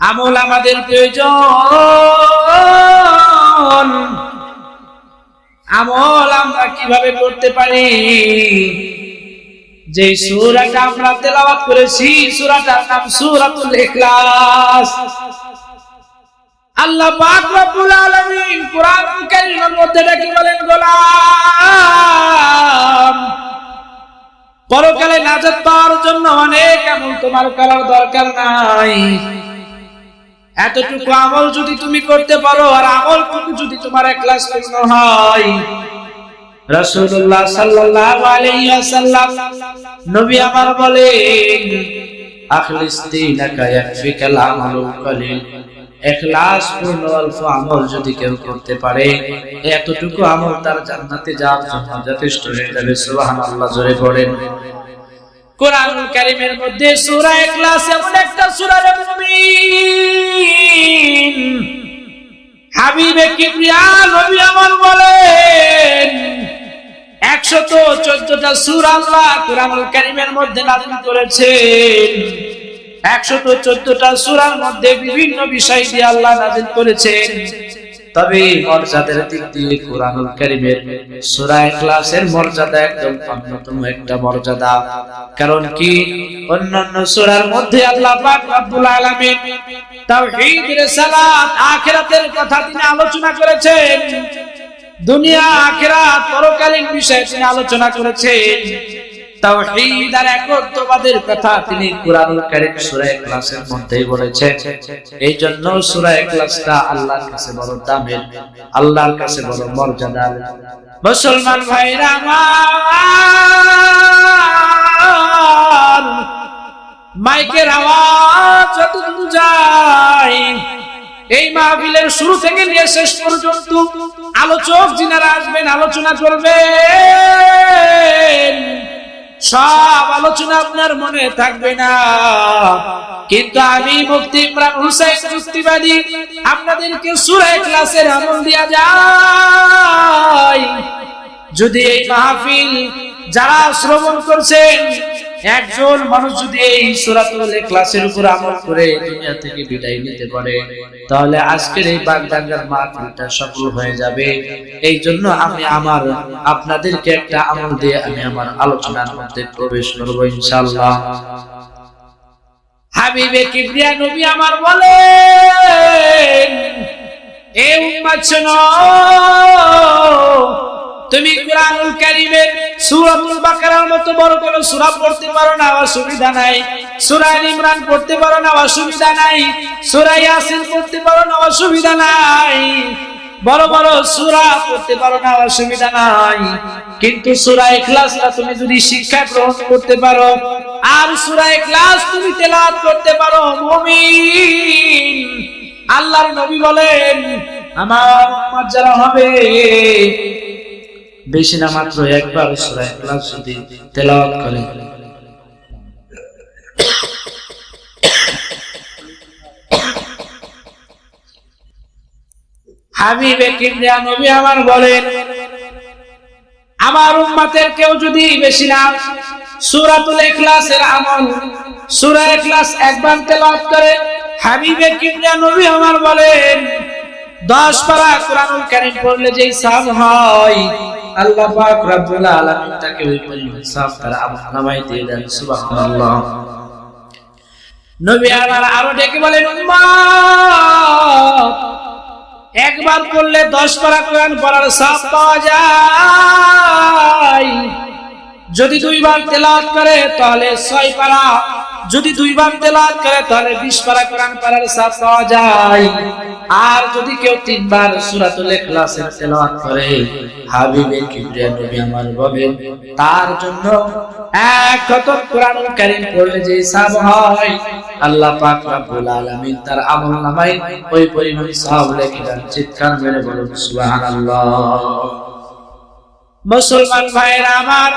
আমল আমাদের প্রয়োজন। আমল আমরা কীভাবে করতে পারি? যে সূরাটা আমরা তেলাওয়াত করেছি, সূরাটার নাম সূরাতুল ইখলাস। আল্লাহ পাক রব্বুল আলামিন কোরআন কারীমের মধ্যে ডেকে বলেন, গোলাম, পরকালে নাজাত পাওয়ার জন্য অনেক আমল তোমার করার দরকার নাই। এতটুকু আমল যদি তুমি করতে পারো, আর আমলটুকু যদি তোমার একলাস পূর্ণ হয়, রাসূলুল্লাহ সাল্লাল্লাহু আলাইহি নবী আমার আমালু অল্প আমল যদি কেউ করতে পারে, এতটুকু আমল তার জান্নাতে যাওয়ার জন্য যথেষ্ট হয়ে যাবে, সুবহানাল্লাহ, জোরে পড়েন কোরআনুল কারীমের মধ্যে সূরা ইখলাস এমন একটা সূরা রে মুমিন। হাবিবে কিবরিয়া নবী আমার বলেন, একশত চোদ্দটা সূরা আল্লাহ কোরআনুল কারীমের মধ্যে নাযিল করেছেন। একশত চোদ্দটা সূরার মধ্যে বিভিন্ন বিষয় দিয়ে আল্লাহ নাযিল করেছেন। তবে মর্যাদার দিক দিয়ে কোরআনুল কারীমের সূরা ইখলাসের মর্যাদা একদম অন্যতম একটা মর্যাদা। কারণ কি? অন্যান্য সূরার মধ্যে আল্লাহ পাক রব্বুল আলামিন তাওহীদ, রিসালাত, আখিরাতের কথা তিনি আলোচনা করেছেন। দুনিয়া, আখিরাত, পরকালীন বিষয়ে তিনি আলোচনা করেছেন। এই মুসলমান মাইকের আওয়াজ এই মাহফিলের শুরু থেকে নিয়ে শেষ পর্যন্ত আলোচক যিনারা আসবেন, আলোচনা করবেন। সব আলোচনা আপনার মনে থাকবে না। কিন্তু আমি মুক্তি ইমরান হুসাইন যুক্তিবাদী আপনাদেরকে সুরে ক্লাসের আমল দিয়া যায় যদি এই মাহফিল যারা শ্রবণ করছেন একজন মানুষ যদি এই সূরাতুল ইখলাসের উপর আমল করে দুনিয়া থেকে বিদায় নিতে পারে, তাহলে আজকের এই বাগদাঙ্গার মাহফিলটা সফল হয়ে যাবে। এই জন্য আমি আমার, আপনাদেরকে একটা আমল দিয়ে আমি আমার আলোচনার মধ্যে প্রবেশ করব ইনশাআল্লাহ। হাবিবে কিবরিয়া নবী আমার বলেন, এ উম্মত শোনো তুমি কোরআনুল কারীমের সূরাতুল বাকারার মতো বড় কোন সূরা পড়তে পারো না, অসুবিধা নাই। সূরা আল ইমরান পড়তে পারো না, অসুবিধা নাই। সূরা ইয়াসিন পড়তে পারো না, অসুবিধা নাই। বড় বড় সূরা পড়তে পারো না, অসুবিধা নাই। কিন্তু সূরা ইখলাসটা তুমি যদি শিক্ষা গ্রহণ করতে পারো, আর সূরা ইখলাস তুমি তেলাওয়াত করতে পারো, মুমিন। আল্লাহর নবী বলেন, আমার উম্মত যারা হবে বেশি না মাত্র একবার সূরা ইখলাস যদি তেলাওয়াত করে। হাবিবে নবী আমার বলেন, আমার কেউ যদি বেশি একবার তেলাওয়াত করে, হাবিবে কিবরিয়া নবী আমার বলেন 10 পারা কোরআনুল কারীম পড়লে যেই সাব হয়, আল্লাহ পাক রব্বুল আলামিন তাকে ওই পরিমাণ সাব তার আমলনামায় দিয়ে দেন, সুবহানাল্লাহ। নবী আমার আরও ডেকে বলেন, উম্মত, একবার পড়লে দশ পারা কোরআন পড়ার সাপ পাওয়া যায়। যদি দুইবার তেলাওয়াত করে, তাহলে ছয় পারা। যদি দুইবার তেলাওয়াত করে, তাহলে বিশ পারা কোরআন পড়ার সাপ পাওয়া যায়। আর যদি কেউ তিনবার সুরাতুল ইখলাসের তেলাওয়াত করে, হাবিবে কিবরিয়া নবী আমার বলেন তার জন্য এক খতম কোরআনুল কারীম পড়লে যে সাব হয়, আল্লাহ পাক রব্বুল আলামিন তার আমলনামায় ওই পরিমাণ সওয়াব লিখে দেন। চিৎকার মেরে বলুন, সুবহানাল্লাহ। মুসলমান ভাইরা আমার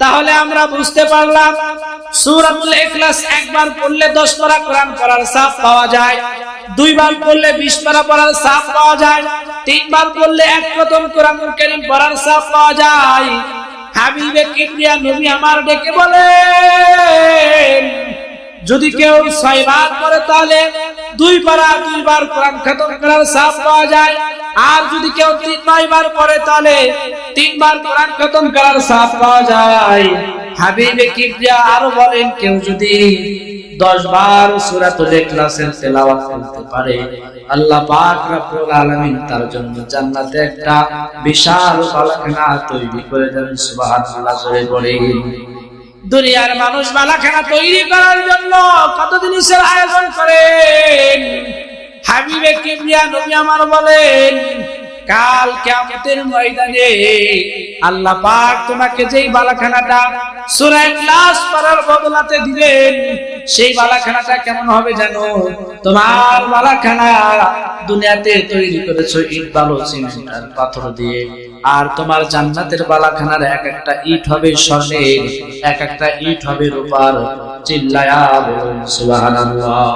তাহলে আমরা বুঝতে পারলাম সুরাতুল ইখলাস একবার পড়লে 10 পারা কোরআন পড়ার সাপ পাওয়া যায়, দুইবার পড়লে 20 পারা পড়ার সাপ পাওয়া যায়, তিনবার পড়লে এক প্রথম কোরআনুল কারীম পড়ার সাপ পাওয়া যায়। হাবিবে কিবরিয়া নবী আমার ডেকে বলেন যদি কেউ ছয়বার করে তাহলে দুই পারা দুইবার কোরআন খতম করার সাপ পাওয়া যায়। আর যদি কেউ তিন নয় বার পড়ে তাহলে তিনবার কোরআন খতম করার সাপ পাওয়া যায়। হাবিবে কিবরিয়া আরও বলেন কেউ যদি দশ বার সূরাতুল ইখলাসের তেলাওয়াত করতে পারে আল্লাহ পাক রব্বুল আলামিন তার জন্য জান্নাতে একটা বিশাল বালাখানা তৈরি করে দেন সুবহানাল্লাহ জোরে বলে দুনিয়ার মানুষ বালাখানা তৈরি করার জন্য কত জিনিসের আয়োজন করেন। হাবিবে কিবরিয়া নবী আমার বলেন কাল কিয়ামতের ময়দানে আল্লাহ পাক তোমাকে যেই বালাখানাটা পড়ার বদলাতে দিবেন, সেই বালাখানাটা কেমন হবে জানো? তোমার বালাখানা দুনিয়াতে তৈরি করেছ ইট সিমেন্ট আর পাথর দিয়ে। আর তোমার জান্নাতের বালাখানার এক একটা ইট হবে স্বর্ণের, এক একটা ইট হবে রূপার চিল্লায়া সুবহানাল্লাহ।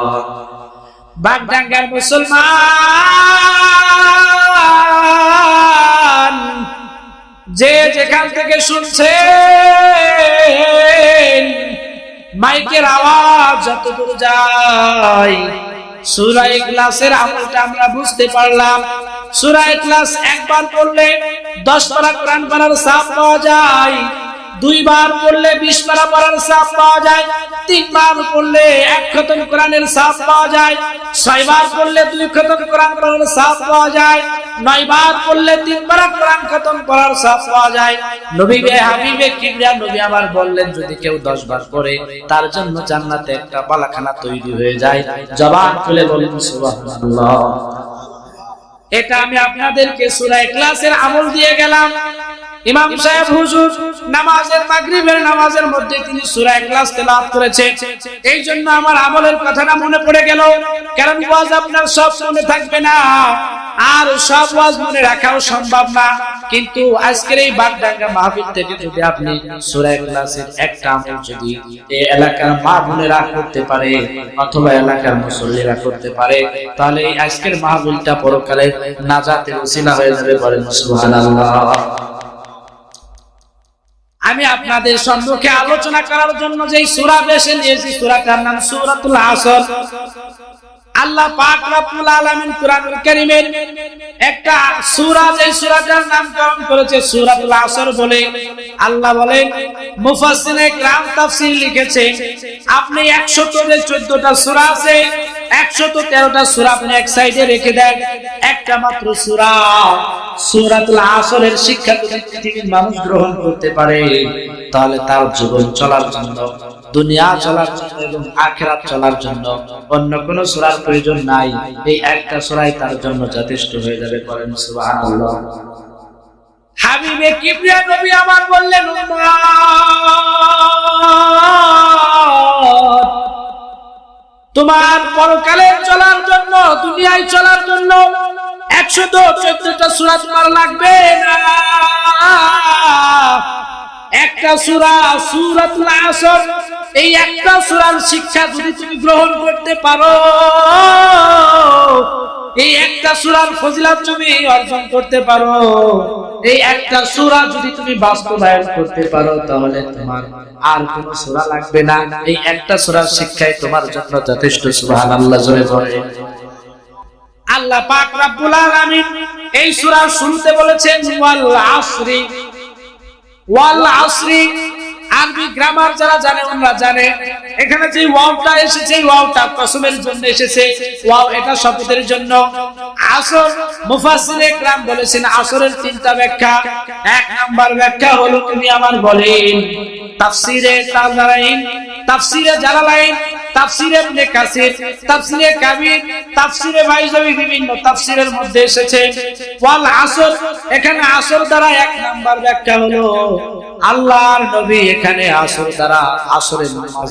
বাগডাঙ্গার মুসলমান! যে যেখান থেকে শুনছেন, মাইকের আওয়াজ যতদূর যায় সুরাই ইখলাসের আমলটা আমরা বুঝতে পারলাম। সুরাই ইখলাস একবার পড়লে 10 পারা কোরআন পড়ার সাপ পাওয়া যায়। দুইবার পড়লে 20 পারা পড়ার সাপ পাওয়া যায়, তিনবার পড়লে এক খতম কোরআনের সাপ পাওয়া যায়, ছয়বার পড়লে দুই খতম কোরআন পড়ার সাপ পাওয়া যায়, নয়বার পড়লে তিন পারা কোরআন খতম পড়ার সাপ পাওয়া যায়। নবী বে হাবিবে কিবরিয়া, নবী আমার বললেন, যদি কেউ 10 বার পড়ে, তার জন্য জান্নাতে একটা পালাখানা তৈরি হয়ে যায়। জবান খুলে বলুন, সুবহানাল্লাহ। এটা আমি আপনাদেরকে সূরা ইখলাসের আমল দিয়ে গেলাম। ইমাম সাহেব হুজুর নামাজের মাগরিবের নামাজের মধ্যে তিনি সূরা ইখলাস তেলাওয়াত করেছেন এই জন্য আমার আমলের কথাটা মনে পড়ে গেল। কারণ ওয়াজ আপনার সব মনে থাকবে না। আর সব ওয়াজ মনে রাখাও সম্ভব না। কিন্তু আজকের এই বাগডাঙ্গা মাহফিল থেকে যদি আপনি সূরা ইখলাসের একটা আমল যদি এই এলাকার মা বোনেরা করতে পারে অথবা এলাকার মুসল্লিরা করতে পারে, তাহলে এই আজকের মাহফিলটা পরকালে নাজাতের উসিলা হয়ে যাবে বলেন সুবহানাল্লাহ। আমি আপনাদের সম্মুখে আলোচনা করার জন্য যে সূরা বেছে নিয়েছি সূরাটার নাম সূরাতুল আসর। আল্লাহ পাক রব্বুল আলামিন কোরআনুল কারীমের একটা সূরা, যেই সূরাটার নামকরণ করেছে সূরাতুল আসর বলে আল্লাহ বলেন, মুফাসসিরে কিরাম তাফসীর লিখেছে, আপনি 100 যে 14টা সূরা আছে 113টা সূরা আপনি এক সাইডে রেখে দেন, একটা মাত্র সূরা সূরাতুল আসরের শিক্ষা যদি মানুষ গ্রহণ করতে পারে, তাহলে তার জীবন চলার জন্য দুনিয়া চলার জন্য এবং আখেরাত চলার জন্য অন্য কোন সূরার প্রয়োজন নাই। এই একটা সূরাই তার জন্য যথেষ্ট হয়ে যাবে, বলেন সুবহানাল্লাহ। হাবিবে নবী আমার বললেন তোমার পরকালে চলার জন্য, দুনিয়ায় চলার জন্য একশো চোদ্দটা সুরা তোমার লাগবে না? একটা সুরা সুরাতুল আসর এই একটা সুরার শিক্ষা যদি তুমি গ্রহণ করতে পারো, এই একটা সুরার ফজিলাত তুমি অর্জন করতে পারো, এই একটা সুরা যদি তুমি বাস্তবায়ন করতে পারো, তাহলে তোমার আর কোন সুরা লাগবে না। এই একটা সুরার শিক্ষাই তোমার জন্য যথেষ্ট, সুবহানাল্লাহ, জোরে বলে আল্লাহ পাক রব্বুল আলামিন এই সূরা শুনতে বলেছেন, ওয়াল আসরি। ওয়াল আসরি আরবি গ্রামার যারা জানে ওনারা জানে এখানে যে ওয়াওটা এসেছে এই ওয়াওটা কসমের জন্য এসেছে ওয়াও এটা শপথের জন্য আসর মুফাসসিরে کرام বলেছেন আসরের তিনটা ব্যাখ্যা এক নাম্বার ব্যাখ্যা হলো তুমি আমার বলেন তাফসিরে তাজারাইন তাফসিরে জালালাইন তাফসিরে কাসির তাফসিরে কাবির, তাফসিরে বাইজাবি বিভিন্ন তাফসিরের মধ্যে এসেছে। ওয়াল আসর, এখানে আসর দ্বারা এক নাম্বার ব্যাখ্যা হলো, আল্লাহর নবী এখানে আসর দ্বারা আসরের নামাজ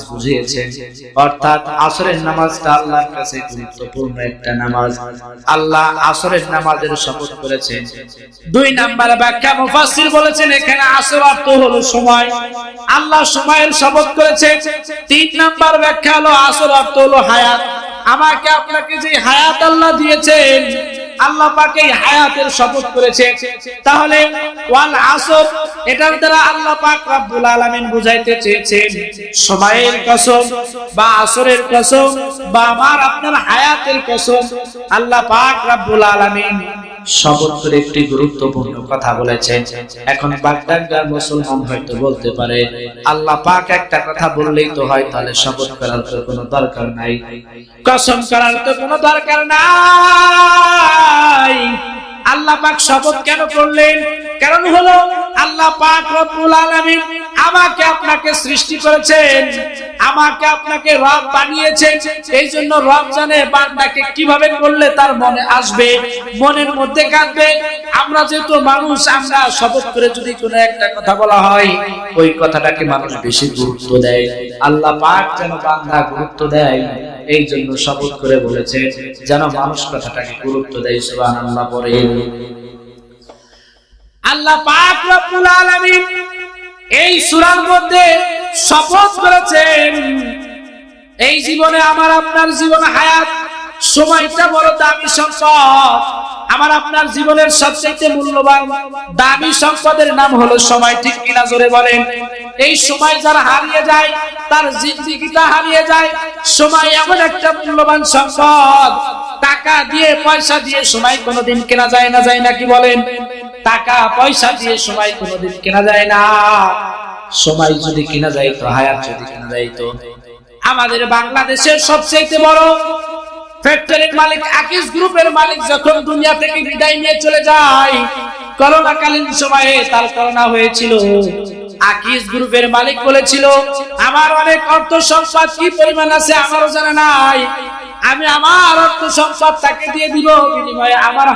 অর্থাৎ আসরের নামাজটা আল্লাহর কাছে গুরুত্বপূর্ণ একটা নামাজ। আল্লাহ আসরের নামাজের শপথ করেছেন। দুই নাম্বার ব্যাখ্যা মুফাসসির বলেছেন, এখানে আসর অর্থ হলো সময়। আল্লাহ সময়ের শপথ করেছেন। তিন নাম্বার ব্যাখ্যা হলো আসর অর্থ হলো হায়াত। আমাকে আপনাকে যে হায়াত আল্লাহ দিয়েছেন, আল্লাহ পাক হায়াতের শপথ করেছে তাহলে ওয়াল আসর, এটার দ্বারা আল্লাহ পাক রব্বুল আলামিন বুঝাইতে চেয়েছেন, সময়ের কসম বা আসরের কসম বা আমার আপনার হায়াতের কসম, আল্লাহ পাক রব্বুল আলামিন করে একটি গুরুত্বপূর্ণ কথা বলেছেন। এখন বাগদাদার মুসলমান হয়তো বলতে পারে, আল্লাহ পাক একটা কথা বললেই তো হয়, তাহলে শপথ করার তো কোনো দরকার নাই। কসম করার তো কোনো দরকার নাই। আল্লাহ পাক শপথ কেন করলেন? কারণ হলো আল্লাহ পাক রব্বুল আলামিন আমাকে আপনাকে সৃষ্টি করেছেন, আমাকে আপনাকে রব বানিয়েছেন। এই জন্য রব জানে বান্দাকে কীভাবে করলে তার মনে আসবে, মনের মধ্যে কাঁদবে। আমরা যেহেতু মানুষ, আমরা শপথ করে যদি কোনো একটা কথা বলা হয়, ওই কথাটাকে মানুষ বেশি গুরুত্ব দেয়। আল্লাহ পাক যেন বান্দা গুরুত্ব দেয় এই জন্য শপথ করে বলেছে যেন মানুষ কথাটাকে গুরুত্ব দেয়, সুবহানাল্লাহ পরে আল্লাহ পাক রব্বুল আলামিন এই সূরার মধ্যে শপথ করেছেন, এই জীবনে আমার আপনার জীবন হায়াত, সময়টা বড় দামি সম্পদ। আমার আপনার জীবনের সবচেয়ে মূল্যবান দামি সম্পদের নাম হলো সময়, ঠিক কিনা জোরে বলেন? এই সময় যার হারিয়ে যায়, তার জিন্দিগিটা হারিয়ে যায়, সময় এমন একটা মূল্যবান সম্পদ টাকা দিয়ে পয়সা দিয়ে সময় কোনোদিন কেনা যায় না যায় না কি বলেন? টাকা পয়সা দিয়ে সময় কোনোদিন কেনা যায় না। সময় যদি কেনা যায় তো হায়াত যদি কেনা যায় তো আমাদের বাংলাদেশের সবচেয়ে বড় ফ্যাক্টরির মালিক আকিস গ্রুপের মালিক যখন দুনিয়া থেকে বিদায় নিয়ে চলে যায়, করোনাকালীন সময়ে তার করোনা হয়েছিল। আকিস গ্রুপের মালিক বলেছিল আমার অনেক অর্থ সম্পদ কি পরিমাণ আছে আমারও জানা নাই। আমি আমার অর্থ সম্পদ তাকে দিয়ে দিব বিনিময়ে আমার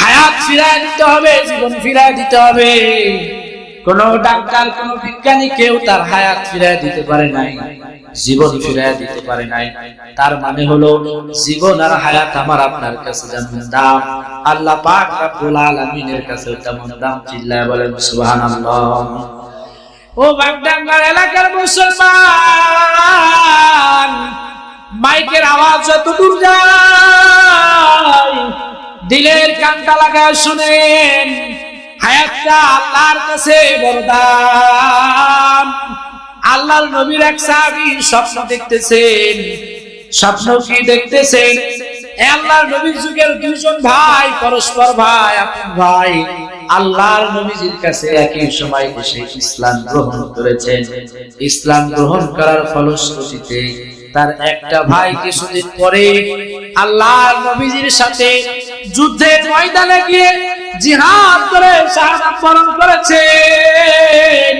হায়াত ফিরায় দিতে হবে জীবন ফিরায় দিতে হবে। কোন ডাক্তার কোন বিজ্ঞানী কেউ তার হায়াত ফিরায় দিতে পারে নাই জীবন ফিরায় দিতে পারে নাই। তার মানে হলো জীবন আর হায়াত আমার আপনার কাছে যেমন দাম আল্লাহ পাক রব্বুল আলামিনের কাছে তেমন দাম চিল্লায় বলেন সুবহানাল্লাহ। ও বাগডাঙ্গার এলাকার মুসলমান, মাইকের আওয়াজ যত দূর যায়, দিলের কানটা লাগায় শুনেন, হায়াতটা আল্লাহর কাছে বরদান। আল্লাহর নবীর এক সাহাবী স্বপ্ন দেখতেছেন, স্বপ্ন কি দেখতেছেন? আল্লাহর নবীর যুগের দুইজন ভাই, পরস্পর ভাই, আপন ভাই। আল্লাহর নবীজির কাছে একই সময় এসে ইসলাম গ্রহণ করেছেন। ইসলাম গ্রহণ করার ফলশ্রুতিতে তার একটা ভাই কিছুদিন পরে আল্লাহর নবীজির সাথে যুদ্ধের ময়দানে গিয়ে জিহাদ করে শাহাদাত বরণ করেছেন।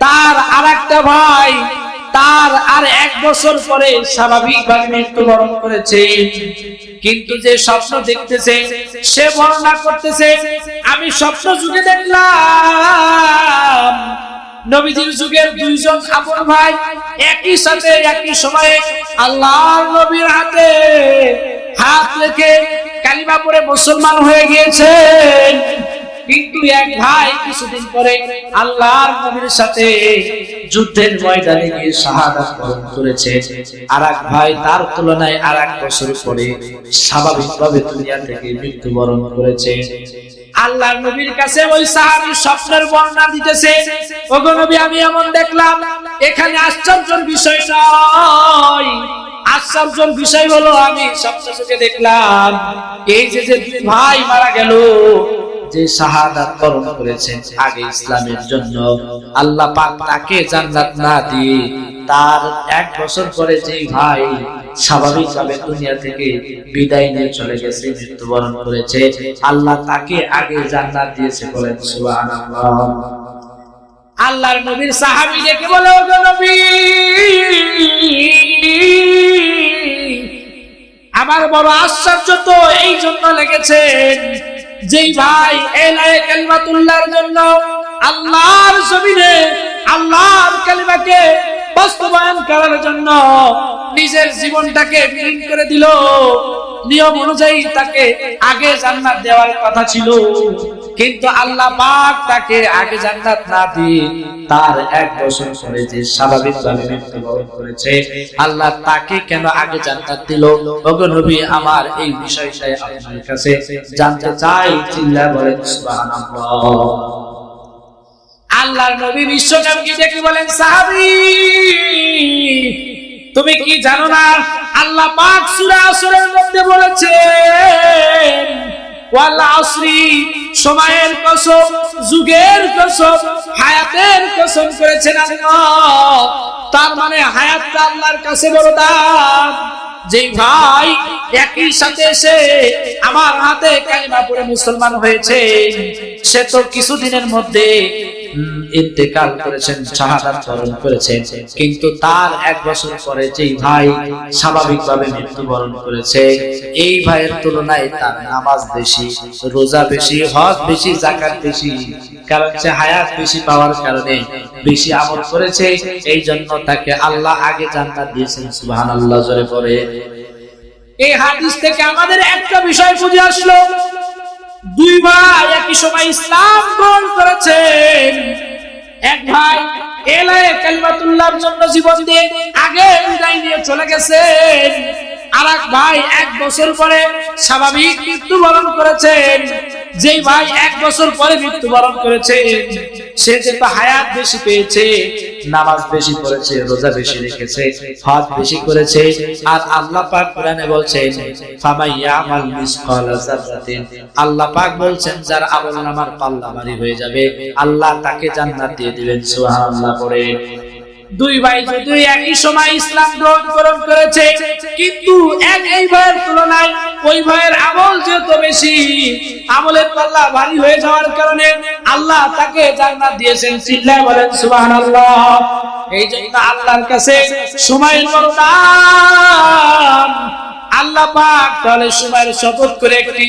তার আরেকটা ভাই তার আর এক বছর পরে স্বাভাবিকভাবে মৃত্যুবরণ করেছে। কিন্তু যে স্বপ্ন দেখতেছে, সে বর্ণনা করতেছে, আমি স্বপ্ন যুগে দেখলাম। নবীজির যুগের দুইজন আপন ভাই একই সাথে একই সময়ে আল্লাহর নবীর হাতে হাত রেখে কালিমা পরে মুসলমান হয়ে গিয়েছেন। কিন্তু এক ভাই কিছুদিন পরে আল্লাহর নবীর সাথে যুদ্ধের ময়দানে গিয়ে শাহাদাত বরণ করেছে। আর এক ভাই তার তুলনায় আর এক বছর পরে স্বাভাবিকভাবে দুনিয়া থেকে মৃত্যুবরণ করেছে। আল্লাহর নবীর কাছে ওই সাহাবী স্বপ্নের বর্ণনা দিতেছে, ওগো নবী, আমি এমন দেখলাম, এখানে আশ্চর্যের বিষয় নয়। আশ্চর্যের বিষয় হলো, আমি স্বপ্ন দেখলাম, এই যে যে ভাই মারা গেল যে শাহাদাত বরণ করেছেন আগে ইসলামের জন্য, আল্লাহ পাক তাকে জান্নাত না দিয়ে তার এক বছর পরে যে ভাই স্বাভাবিকভাবে দুনিয়া থেকে বিদায় নিয়ে চলে গেছে, মৃত্যুবরণ করেছে, আল্লাহ তাকে আগে জান্নাত দিয়েছে বলেন সুবহানাল্লাহ। আল্লাহর নবীর সাহাবী ডেকে বলে, ওগো নবী, আমার বড় আশ্চর্য তো এই জন্য লেগেছেন। যেই ভাই এলায়ে কালিমাতুল্লাহর জন্য আল্লাহর জমিনে আল্লাহর কালিমাকে বাস্তবায়ন করার জন্য নিজের জীবনটাকে বিলীন করে দিল। নিয়ম অনুযায়ী তাকে আগে জান্নাত দেওয়ার কথা ছিল। কিন্তু আল্লাহ পাক তাকে আগে জান্নাত না দিয়ে তার এক বছর পরে যে স্বাভাবিকভাবে মৃত্যুবরণ করেছে, আল্লাহ তাকে কেন আগে জান্নাত দিল? ওগো নবী, আমার এই বিষয়টাই আপনার কাছে জানতে চাই, চিল্লা বলেন, সুবহানাল্লাহ। আল্লাহর নবী বিশ্বকাপকে ডেকে বলেন, সাহাবী? তুমি কি জানো না, আল্লাহ পাক সূরা আসরের মধ্যে বলেছেন সময়ের কসম, যুগের কসম, হায়াতের কসম করেছেন তার মানে হায়াতটা আল্লাহর কাছে বড় দাম। যে ভাই একই সাথে এসে আমার হাতে কালিমা পড়ে মুসলমান হয়েছে, সে তো কিছুদিনের মধ্যে ইন্তেকাল করেছেন, শাহাদাত বরণ করেছেন। কিন্তু তার এক বছর পরে যেই ভাই স্বাভাবিকভাবে মৃত্যুবরণ করেছে, এই ভাইয়ের তুলনায় তার নামাজ বেশি, রোজা বেশি, হজ বেশি জাকাত বেশি। কারণ সে হায়াত বেশি পাওয়ার কারণে বেশি আমল করেছে এই জন্য তাকে আল্লাহ আগে জান্নাত দিয়েছেন, সুবহানাল্লাহ, জোরে এই হাদিস থেকে আমাদের একটা বিষয় বুঝে আসলো দুই ভাই একই সময় ইসলাম গ্রহণ করেছেন। এক ভাই এলায় কালিমাতুল্লাহর জন্য জীবন দিয়ে আগে বিদায় নিয়ে চলে গেছেন। আর ভাই এক বছর পরে স্বাভাবিক মৃত্যুবরণ করেছেন। যেই ভাই এক বছর পরে মৃত্যুবরণ করেছে, সে যেহেতু হায়াত বেশি পেয়েছে, নামাজ বেশি রোজা বেশি রেখেছে, হজ বেশি করেছে, আর আল্লাহ পাক কোরআনে বলছেন আল্লাহ পাক বলছেন, যার আমল নামার পাল্লা ভারী হয়ে যাবে, আল্লাহ তাকে জান্নাত দিয়ে দিবেন। সুবহানাল্লাহ পড়ে। দুই ভাই যদি একই সময় ইসলাম গ্রহণ গ্রহণ করেছে, কিন্তু এক এই ভাইয়ের তুলনায় ওই ভাইয়ের আমল যেহেতু বেশি, আমলের পাল্লা ভারী হয়ে যাওয়ার কারণে আল্লাহ তাকে জান্নাত দিয়েছেন। চিল্লায় বলেন, সুবহানাল্লাহ। এই জন্য আল্লাহর কাছে সময় আল্লাহ পাক তাহলে সময়ের শপথ করে একটি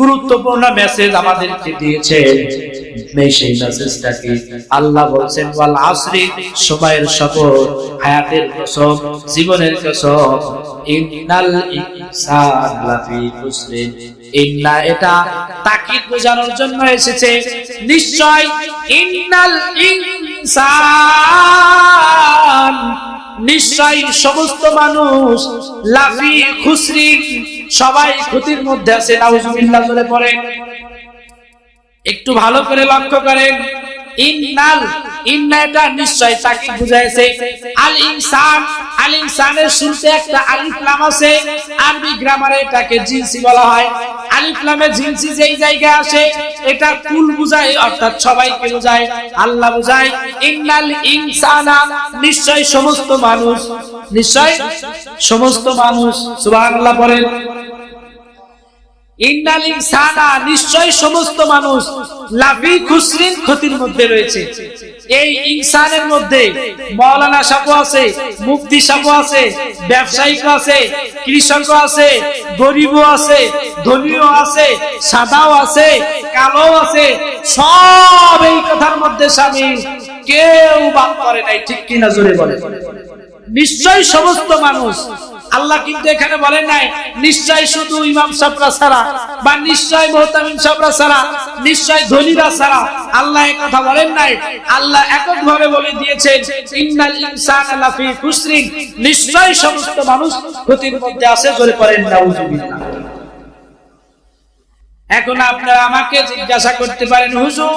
গুরুত্বপূর্ণ মেসেজ আমাদেরকে দিয়েছেন এই সেই মেসেজটা কি? আল্লাহ বলছেন, ওয়াল আসরি সময়ের শপথ, হায়াতের কসম জীবনের কসম ইন্নাল ইনসান লাফি ইন্না এটা তাকিদ বোঝানোর জন্য এসেছে। নিশ্চয় ইন্নাল ইনসান নিশ্চয় সমস্ত মানুষ লাফি খুসরি সবাই ক্ষতির মধ্যে আছে একটু ভালো করে লক্ষ্য করেন। ইন্নাল ইন্না এটা নিশ্চয় তাকে বুঝাইছে। আল ইনসান, আল ইনসানের শুরুতে একটা আলিফ লাম আছে, আরবি গ্রামারে এটাকে জিনসি বলা হয়। আলিফ লামে জিনসি যেই জায়গায় আসে, এটা কুল বুঝায়, অর্থাৎ সবাইকে বোঝায়, আল্লাহ বুঝায়। ইন্নাল ইনসানা, নিশ্চয় সমস্ত মানুষ, নিশ্চয় সমস্ত মানুষ, সুবহানাল্লাহ পড়েন ইন্নাল ইনসানা নিশ্চয় সমস্ত মানুষ ক্ষতির মধ্যে রয়েছে। এই মধ্যে আছে আছে আছে, কৃষক আছে, গরিবও আছে, ধনীও আছে, সাদাও আছে কালো আছে, সব এই কথার মধ্যে সামিল। কেউ বাদ করে নাই, ঠিক কিনা জোরে বলে নিশ্চয় সমস্ত মানুষ আল্লাহ কিন্তু এখানে বলেন নাই, নিশ্চয় শুধু ইমাম সাহরা ছাড়া বা নিশ্চয় মোহতামিম সাহরা ছাড়া, নিশ্চয় ধনীরা ছাড়া আল্লাহ কথা বলেন নাই। আল্লাহ একক ভাবে বলে দিয়েছেন, ইন্নাল ইনসানা লাফি খুসরিন। নিশ্চয় সমস্ত মানুষ ক্ষতির মধ্যে আছে জোরে পড়েন নাউজুবিল্লাহ। এখন আপনারা আমাকে জিজ্ঞাসা করতে পারেন, হুজুর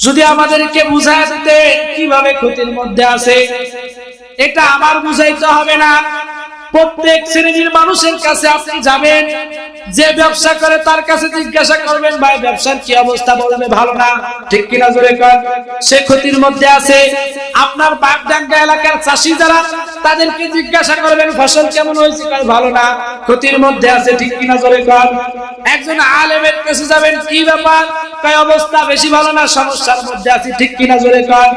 যদি আমাদেরকে বুঝায় দিতে কীভাবে ক্ষতির মধ্যে আছে? এটা আমার বুঝাইতে হবে না। প্রত্যেক শ্রেণির মানুষের কাছে আপনি যাবেন, যে ব্যবসা করে তার কাছে জিজ্ঞাসা করবেন, ভাই, ব্যবসার কি অবস্থা? বলবে, ভালো না। ঠিক কিনা জোরে কর সে ক্ষতির মধ্যে আছে। আপনার বাগডাঙ্গা এলাকার চাষি যারা, তাদেরকে জিজ্ঞাসা করবেন, ফসল কেমন হয়েছে? ভালো না। ক্ষতির মধ্যে আছে, ঠিক কিনা জোরে কর একজন আলেমের কাছে যাবেন, কি ব্যাপার? কয়, অবস্থা বেশি ভালো না, সমস্যার মধ্যে আছে। ঠিক কিনা জোরে কর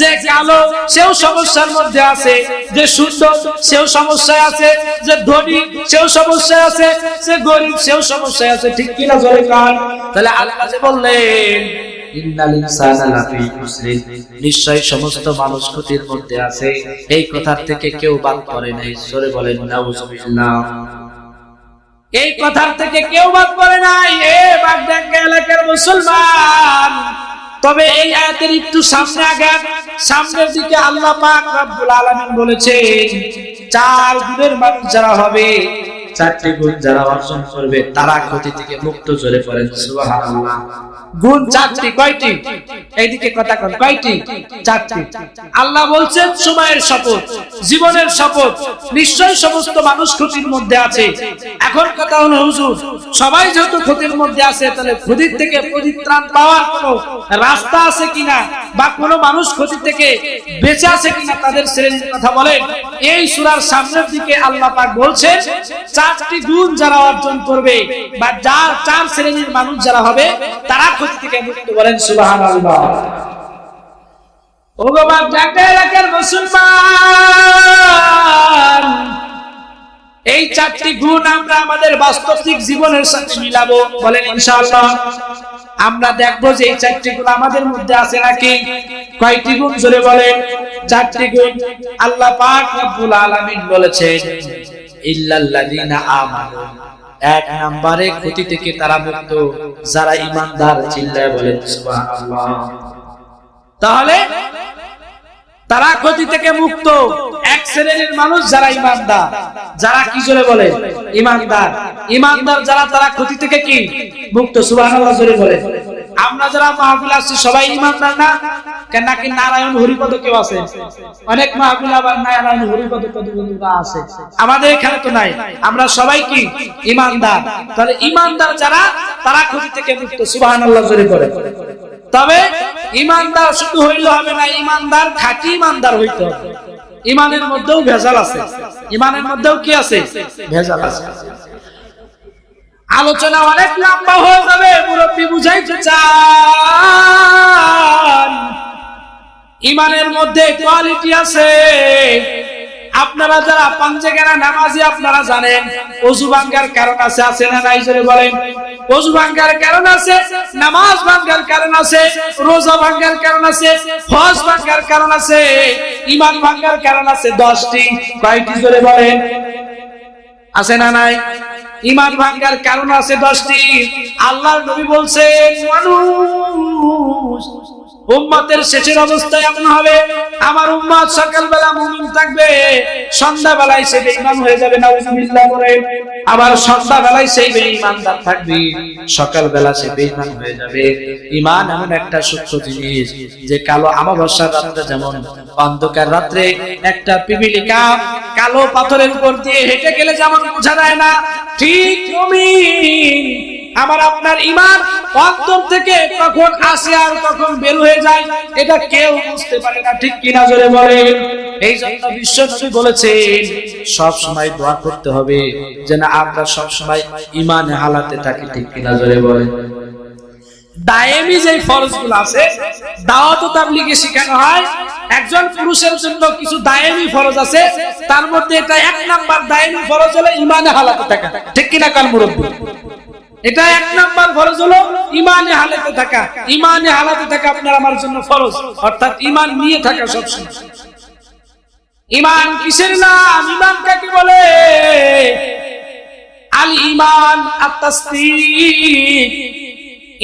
যে কালো, সেও সমস্যার মধ্যে আছে। যে সুন্দর সেও সমস্যায় আছে। যে ধনী, সেও সমস্যায় আছে, যে গরিব, সেও সমস্যায় আছে, ঠিক কিনা জোরে কর তাহলে আল্লাহ যে বললেন নিশ্চয় সমস্ত মানুষ ক্ষতির মধ্যে আছে। এই কথার থেকে কেউ বাদ করে নাই। জোরে বলেন এই কথার থেকে কেউ বাদ করে নাই। এ বাগদাঙ্গা এলাকার মুসলমান তবে এই আয়াতের একটু সামনে আগাত সামনের দিকে আল্লাহ পাক রব্বুল আলামিন বলেছেন, চার গুণের মানুষ যারা হবে, চারটি গুণ যারা অর্জন করবে, তারা ক্ষতি থেকে মুক্ত জোরে পড়েন। সুবহানাল্লাহ। গুণ চারটি, কয়টি? এইদিকে কথা কন। কয়টি? চারটি। আল্লাহ বলছেন সময়ের শপথ জীবনের শপথ নিশ্চয় সমস্ত মানুষ ক্ষতির মধ্যে আছে। এখন কথা হলো হুজুর সবাই যেহেতু ক্ষতির মধ্যে আছে তাহলে ক্ষতির থেকে পরিত্রাণ পাওয়ার কোনো রাস্তা আছে কিনা? বা কোনো মানুষ ক্ষতি থেকে বেঁচে আছে কিনা তাদের শ্রেণির কথা বলেন। এই সুরার সামনের দিকে আল্লাহ পাক বলছেন চারটি গুণ যারা অর্জন করবে বা যার চার শ্রেণির মানুষ যারা হবে তারা ক্ষতি থেকে মুক্ত বলেন সুবহানাল্লাহ। ও এই চারটি গুণ আমরা আমাদের বাস্তবিক জীবনের সাথে মিলাবো, বলেন আমরা দেখব যে এই চারটি গুণ আমাদের মধ্যে আছে নাকি? কয়টি গুণ? জোরে বলেন। চারটি গুণ আল্লাহ পাক বলেছেন এক নম্বরে ক্ষতি থেকে তারা মুক্ত, যারা ইমানদার চিল্লায় বলেন তাহলে তারা ক্ষতি থেকে মুক্ত, এক শ্রেণির মানুষ যারা ইমানদার। যারা কি জোরে বলে? ইমানদার। ইমানদার যারা, তারা ক্ষতি থেকে কি? মুক্ত সুবাহ বলে। আমরা যারা মাহফিল আসছি সবাই ইমানদার না? কেন নাকি নারায়ণ হরিপদ কেউ আছে? অনেক মাহফিল আবার নারায়ণ হরিপদ পদবন্ধুরা আছে। আমাদের এখানে তো নাই। আমরা সবাই কি? ইমানদার। তাহলে ইমানদার যারা, তারা ক্ষতি থেকে মুক্ত, সুবহানাল্লাহ জোরে করে। তবে ইমানদার শুধু হইলে হবে না, ইমানদার খাঁটি ইমানদার হইতে হবে। ইমানের মধ্যেও ভেজাল আছে। ইমানের মধ্যেও কি আছে? ভেজাল আছে। আলোচনা অনেক লম্বা হয়ে যাবে, মুরব্বী বুঝাইতে চান। ইমানের মধ্যে কোয়ালিটি আছে। আপনারা যারা পাঞ্জে গেরা নামাজি, আপনারা জানেন অজু ভাঙ্গার কারণ আছে আছে না নাই, জোরে বলেন। অজু ভাঙ্গার কারণ আছে, নামাজ ভাঙ্গার কারণ আছে, রোজা ভাঙ্গার কারণ আছে, হজ ভাঙ্গার কারণ আছে ইমান ভাঙ্গার কারণ আছে, দশটি, কয়টি, জোরে বলেন। আছে না নাই? ইমান ভাঙ্গার কারণ আছে দশটি। আল্লাহর নবী বলছে মানুষ উম্মতের শেষের অবস্থায় এমন হবে, আমার উম্মত সকালবেলা মুমিন থাকবে, সন্ধ্যাবেলায় সে বেঈমান হয়ে যাবে না নাউজুবিল্লাহ করে আবার সন্ধ্যাবেলায় সেই বেঈমানদার থাকবে, সকালবেলা সে বেঈমান হয়ে যাবে। ঈমান এমন একটা সূক্ষ্ম জিনিস যে কালো আমাবস্যার রাত্রে যেমন অন্ধকার রাত্রে একটা পিপিলিকা কালো পাথরের উপর দিয়ে হেঁটে গেলে যেমন বোঝা যায় না, ঠিক মুমিন আমার আপনার ইমান অন্তর থেকে কখন আসে আর কখন বের হয়ে যায়, এটা কেউ বুঝতে পারে না। ঠিক কিনা জোরে বলে এই জন্য বিশ্ব নবী বলেছেন, সব সময় দোয়া করতে হবে যেন আমরা সব সময় ইমানে হালাতে থাকি। ঠিক কিনা জোরে বলে দায়েমি যে ফরজগুলো আছে, দাওয়াত তাবলিগে শেখানো হয়, একজন পুরুষের জন্য কিছু দায়েমি ফরজ আছে, তার মধ্যে এটা এক নাম্বার দায়েমি ফরজ হলো ইমানে হালাতে থাকা। ঠিক কিনা কাল মুরব্বী? এটা এক নাম্বার ফরজ হলো ইমানে হালাতে থাকা। ইমানে হালাতে থাকা আপনার আমার জন্য ফরজ। অর্থাৎ ইমান নিয়ে থাকা সবসময়। ইমান কিসের নাম? ইমান কাকে বলে? আল ইমান আত্মাস্তিক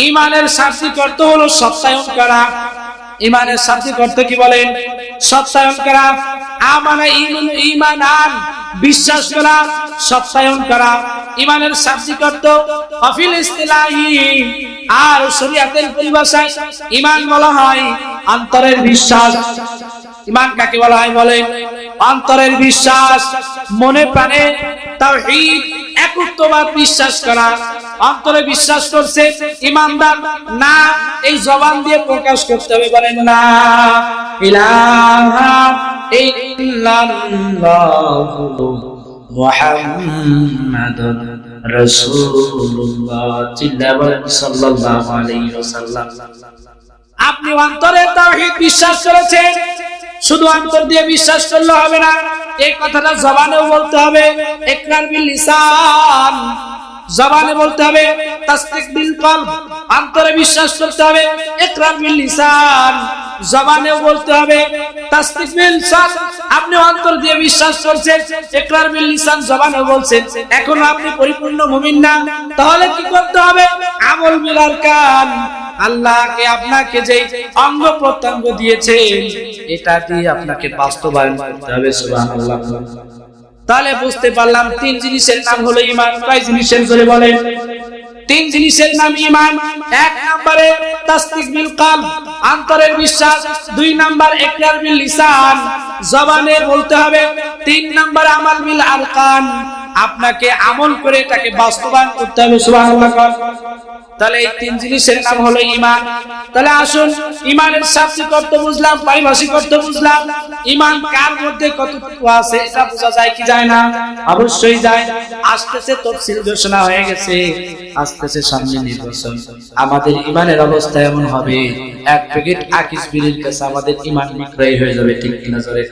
ইমানের সার্থিক অর্থ হলো সত্যায়ন করা। ইমানের শাব্দিক অর্থ কি বলেন? সত্যায়ন করা। আমানা ইমান, ইমানান। বিশ্বাস করা। সত্যায়ন করা। ইমানের শাব্দিক অর্থ অফিল ইস্তিলাহি। আর শরীয়তের পরিভাষায় ইমান বলা হয় অন্তরের বিশ্বাস। ইমান কাকে বলা হয় বলেন? অন্তরের বিশ্বাস। মনে প্রাণে তাওহীদ একত্ববাদ বিশ্বাস করা। অন্তরে বিশ্বাস করছে, ইমানদার, না, এই জবান দিয়ে প্রকাশ করতে হবে, বলেন না। আপনি অন্তরে তাওহীদ বিশ্বাস করেছেন শুধু অন্তর দিয়ে বিশ্বাস করলে হবে না, এই কথাটা জবানেও বলতে হবে। একরার বিল জবানে বলতে হবে, তাসদিক বিল অন্তরে বিশ্বাস করতে হবে ইকরার বিল লিসান জবানে বলতে হবে, তাসদিক বিল লিসান, আপনি অন্তর দিয়ে বিশ্বাস করছেন ইকরার বিল লিসান জবানে বলছেন। এখন আপনি পরিপূর্ণ মুমিন না, তাহলে কি করতে হবে? আমল মিলার আরকান আল্লাহকে আপনাকে যে অঙ্গ প্রত্যঙ্গ দিয়েছে, এটা দিয়ে আপনাকে বাস্তবায়ন করতে হবে তাহলে বুঝতে পারলাম, তিন জিনিসের নাম হলো ইমান কয় জিনিসের করে বলেন? তিন জিনিসের নাম ইমান এক নম্বরে বিল অন্তরের বিশ্বাস। দুই নাম্বার ইকরার বিল লিসান, জবানে বলতে হবে। তিন নাম্বার আমাল বিল আরকান। আপনাকে আমল করে তাকে বাস্তবায়ন করতে হবে, সুবহানাল্লাহ তাহলে এই তিন জিনিসের নাম হলো ইমান তাহলে আসুন ইমানের শাব্দিক অর্থ বুঝলাম, পারিভাষিক অর্থ বুঝলাম। ইমান কার মধ্যে কতটুকু আছে, এটা বোঝা যায় কি যায় না? অবশ্যই যায়। আসতেছে তফসিল ঘোষণা হয়ে গেছে, আসতেছে সামনে নির্বাচন। আমাদের ইমানের অবস্থা এমন হবে, এক প্যাকেট আকিস বিড়ির কাছে আমাদের ইমান বিক্রয় হয়ে যাবে, ঠিক কিনা জোরে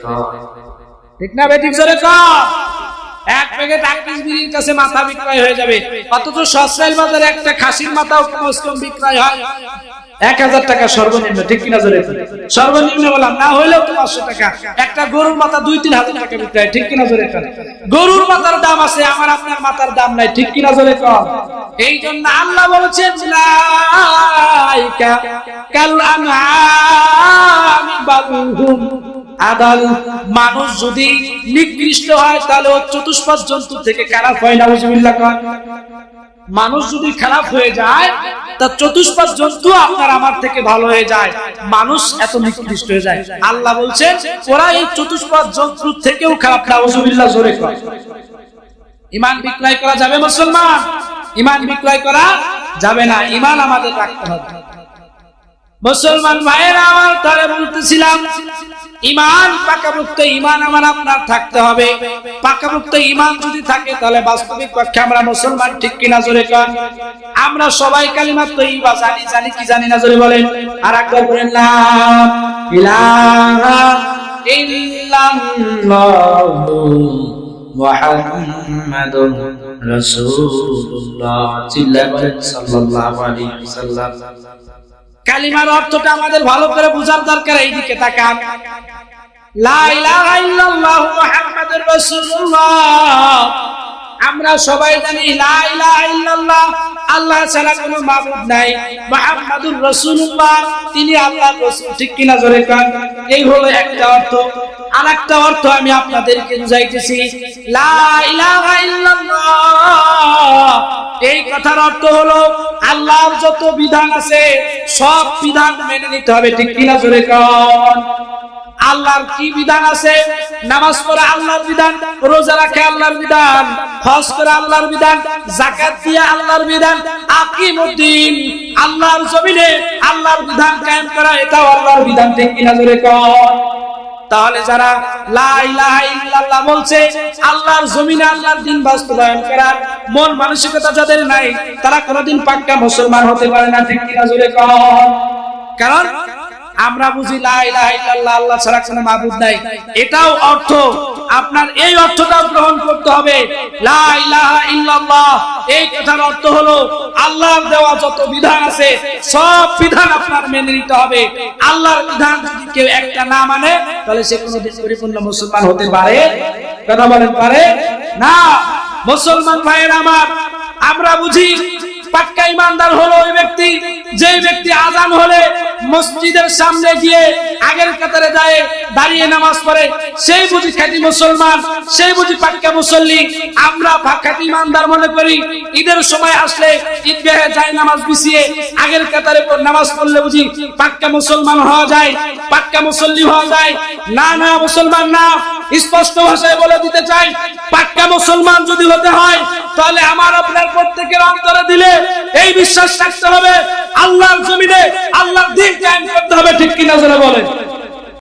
ঠিক না বেঠিক জোরে কর। এক প্যাকেট আকিস বিড়ির কাছে মাথা বিক্রয় হয়ে যাবে। অথচ সসরাইল বাজারে একটা খাসির মাথাও কমস কম বিক্রয় হয়। এক হাজার টাকা সর্বনিম্ন, ঠিক কিনা জোরে? সর্বনিম্ন বললাম, না হইলেও পাঁচশো টাকা। একটা গরুর মাথা দুই তিন হাজার টাকা বিক্রয়, ঠিক কিনা জোরে গরুর মাথার দাম আছে, আমার আপনার মাথার দাম নাই, ঠিক কিনা জোরে কর এই জন্য আল্লাহ বলেছেন কাল আনআমি বালুহুম আদাল মানুষ যদি নিকৃষ্ট হয়, তাহলে চতুষ্পদ জন্তু থেকে খারাপ হয় না বুঝবিল্লাহ মানুষ যদি খারাপ হয়ে যায়, তা চতুষ্পদ জন্তু আপনার আমার থেকে ভালো হয়ে যায়। মানুষ এত নিকৃষ্ট হয়ে যায়। আল্লাহ বলছেন, ওরা এই চতুষ্পদ জন্তু থেকেও খারাপ না বুঝবিল্লাহ জোরে কর। ইমান বিক্রয় করা যাবে মুসলমান? ইমান বিক্রয় করা যাবে না। ইমান আমাদের রাখতে হবে। মুসলমান ভাইয়েরা, আমার তারে বলতেছিলাম, ইমান পাকাভুক্ত ইমান আমার আপনার থাকতে হবে। পাকাভুক্ত ইমান যদি থাকে, তাহলে বাস্তবিক পক্ষে আমরা মুসলমান ঠিক কিনা জোরে কর আমরা সবাই কালিমা তৈবা জানি জানি কি জানি না জোরে বলেন। আর একবার বলেন মুহাম্মাদুর রাসূলুল্লাহ সাল্লাল্লাহু আলাইহি ওয়াসাল্লাম। কালিমার অর্থটা আমাদের ভালো করে বোঝার দরকার, এইদিকে তাকান। আমরা সবাই জানি আল্লাহ ছাড়া কোনো মাবুদ নাই, মুহাম্মাদুর রাসূলুল্লাহ। তিনি আল্লাহ রসুল, ঠিক কিনা জোরে এই হলো একটা অর্থ। আর একটা অর্থ আমি আপনাদেরকে বুঝাইতেছি। এই কথার অর্থ হলো আল্লাহর যত বিধান আছে, সব বিধান মেনে নিতে হবে, ঠিক কিনা জোরে আল্লাহর কি বিধান আছে? নামাজ আল্লাহর বিধান, রোজা রাখে আল্লাহর বিধান, হজ করে আল্লাহর বিধান আল্লাহর বিধান, আকিমুদ্দিন, আল্লাহর জমিনে আল্লাহর বিধান কায়েম করা, এটাও আল্লাহর বিধান, ঠিক কিনা জোরে কর তাহলে যারা লাই লাই আল্লাহ বলছে, আল্লাহর জমিনে আল্লাহর দিন বাস্তবায়ন করার মন মানসিকতা যাদের নাই, তারা কোনোদিন পাক্কা মুসলমান হতে পারে না, ঠিক কিনা? কারণ আমরা বুঝি আল্লাহ ছাড়া কোনো মাবুদ নাই। এটাও অর্থ, আপনার এই অর্থটাও গ্রহণ করতে হবে। এই কথার অর্থ হলো, আল্লাহর দেওয়া যত বিধান আছে, সব বিধান আপনার মেনে নিতে হবে। আল্লাহর বিধান যদি কেউ একটা না মানে তাহলে সে কোনোদিন পরিপূর্ণ মুসলমান হতে পারে? কথা বলেন পারে? না। মুসলমান ভাইয়ের আমার, আমরা বুঝি পাক্কা ইমানদার হলো ওই ব্যক্তি। যে ব্যক্তি আজান হলে মসজিদের সামনে গিয়ে আগের কাতারে যায় দাঁড়িয়ে নামাজ পড়ে, সেই বুঝি খাঁটি মুসলমান, সেই বুঝি পাক্কা মুসল্লি। আমরা খাঁটি ইমানদার মনে করি, ঈদের সময় আসলে ঈদগাহে যায় নামাজ বিছিয়ে আগের কাতারে নামাজ পড়লে বুঝি পাক্কা মুসলমান হওয়া যায়, পাক্কা মুসল্লি হওয়া যায়। না না, মুসলমান না। স্পষ্ট ভাষায় বলে দিতে চাই, পাক্কা মুসলমান যদি হতে হয়, তাহলে আমার আপনার প্রত্যেকের অন্তরে দিলে এই বিশ্বাস থাকতে হবে, আল্লাহর জমিনে আল্লাহর দিন কায়েম করতে হবে, ঠিক কিনা যারা বলে